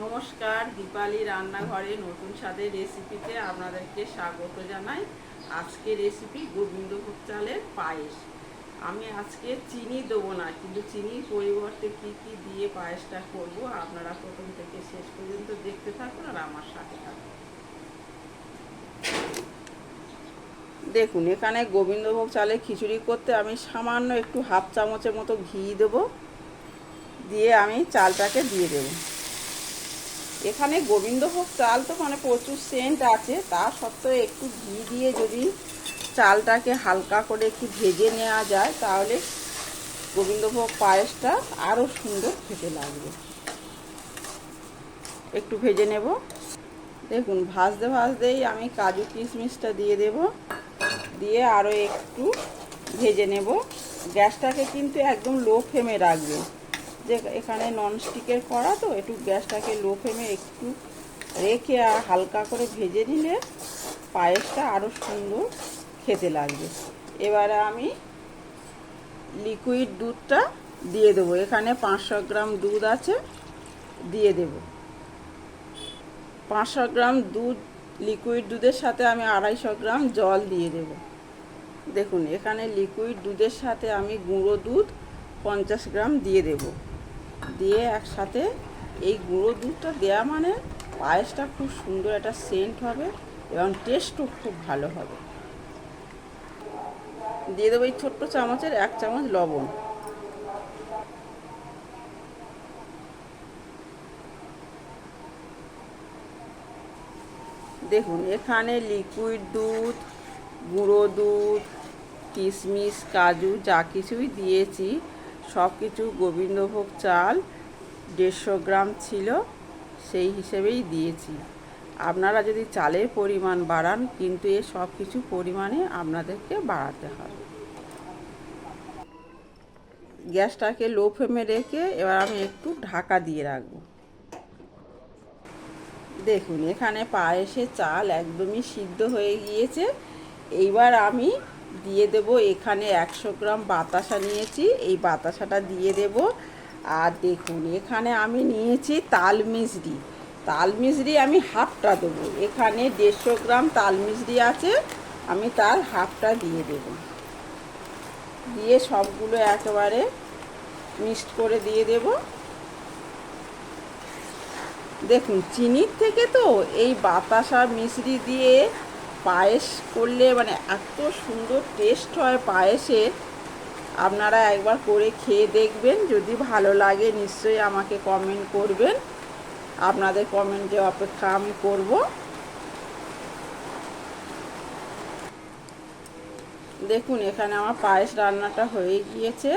নমস্কার, দীপালি রান্নাঘরে নতুন স্বাদের রেসিপিতে আপনাদেরকে স্বাগত জানাই। আজকে রেসিপি গোবিন্দভোগ চালের পায়েস। আমি আজকে চিনি দেবো না, কিন্তু চিনির পরিবর্তে কি কি দিয়ে পায়েসটা করব আপনারা প্রথম থেকে শেষ পর্যন্ত দেখতে থাকুন আর আমার সাথে থাকুন। দেখুন, এখানে গোবিন্দভোগ চালের খিচুড়ি করতে আমি সামান্য একটু হাফ চামচের মতো ঘি দেবো। দিয়ে আমি চালটাকে দিয়ে দেবো। এখানে গোবিন্দভোগ চাল তো মানে প্রচুর সেন্ট আছে, তা সত্ত্বেও একটু ঘি দিয়ে যদি চালটাকে হালকা করে একটু ভেজে নেওয়া যায়, তাহলে গোবিন্দভোগ পায়েসটা আরও সুন্দর খেতে লাগবে। একটু ভেজে নেব। দেখুন, ভাজতে ভাজতেই আমি কাজু কিশমিশটা দিয়ে দেব, দিয়ে আরও একটু ভেজে নেব। গ্যাসটাকে কিন্তু একদম লো ফ্লেমে রাখবেন যে এখানে ননস্টিকের করা তো, একটু গ্যাসটাকে লো ফ্লেমে একটু রেখে আর হালকা করে ভেজে নিলে পায়েসটা আরও সুন্দর খেতে লাগবে। এবারে আমি লিকুইড দুধটা দিয়ে দেবো। এখানে পাঁচশো গ্রাম দুধ আছে, দিয়ে দেব। পাঁচশো গ্রাম দুধ লিকুইড দুধের সাথে আমি আড়াইশো গ্রাম জল দিয়ে দেব। দেখুন, এখানে লিকুইড দুধের সাথে আমি গুঁড়ো দুধ পঞ্চাশ গ্রাম দিয়ে দেব। দিয়ে একসাথে এই গুঁড়ো দুধটা দেওয়া মানে পায়েসটা খুব সুন্দর একটা সেন্ট হবে এবং টেস্টও খুব ভালো হবে। দিয়ে দেবো এই ছোট্ট চামচের এক চামচ লবণ। দেখুন, এখানে লিকুইড দুধ, গুঁড়ো দুধ, কিশমিশ, কাজু যা কিছুই দিয়েছি। সব কিছু গোবিন্দভোগ চাল দেড়শো গ্রাম ছিল, সেই হিসেবেই দিয়েছি। আপনারা যদি চালের পরিমাণ বাড়ান, কিন্তু এ সব কিছু পরিমাণে আপনাদেরকে বাড়াতে হবে। গ্যাসটাকে লো ফ্লেমে রেখে এবার আমি একটু ঢাকা দিয়ে রাখব। দেখুন, এখানে পায়েসে চাল একদমই সিদ্ধ হয়ে গিয়েছে। এইবার আমি দিয়ে দেব, এখানে একশো গ্রাম বাতাসা নিয়েছি, এই বাতাসাটা দিয়ে দেব। আর দেখুন, এখানে আমি নিয়েছি তাল মিশরি তাল আমি হাফটা দেবো, এখানে দেড়শো গ্রাম তাল আছে, আমি তার হাফটা দিয়ে দেব। দিয়ে সবগুলো একেবারে মিক্সড করে দিয়ে দেবো। দেখুন, চিনির থেকে তো এই বাতাসা মিশ্রি দিয়ে পায়েস করলে মানে এত সুন্দর টেস্ট হয় পায়েসের। আপনারা একবার করে খেয়ে দেখবেন, যদি ভালো লাগে নিশ্চয়ই আমাকে কমেন্ট করবেন। আপনাদের কমেন্টে অপেক্ষা আমি করব। দেখুন, এখানে আমার পায়েস রান্নাটা হয়ে গিয়েছে।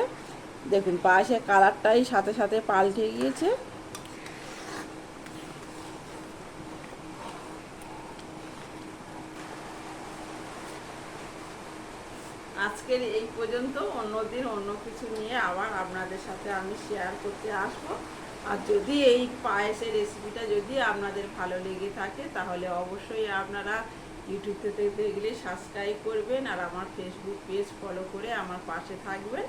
দেখুন, পায়েসের কালারটাই সাথে সাথে পাল্টে গিয়েছে। আজকের এই পর্যন্ত অন্য দিন অন্য কিছু নিয়ে আবার আপনাদের সাথে আমি শেয়ার করতে আসব। আর যদি এই পায়েসের রেসিপিটা যদি আপনাদের ভালো লেগে থাকে, তাহলে অবশ্যই আপনারা ইউটিউব থেকে দেখলে সাবস্ক্রাইব করবেন আর আমার ফেসবুক পেজ ফলো করে আমার পাশে থাকবেন।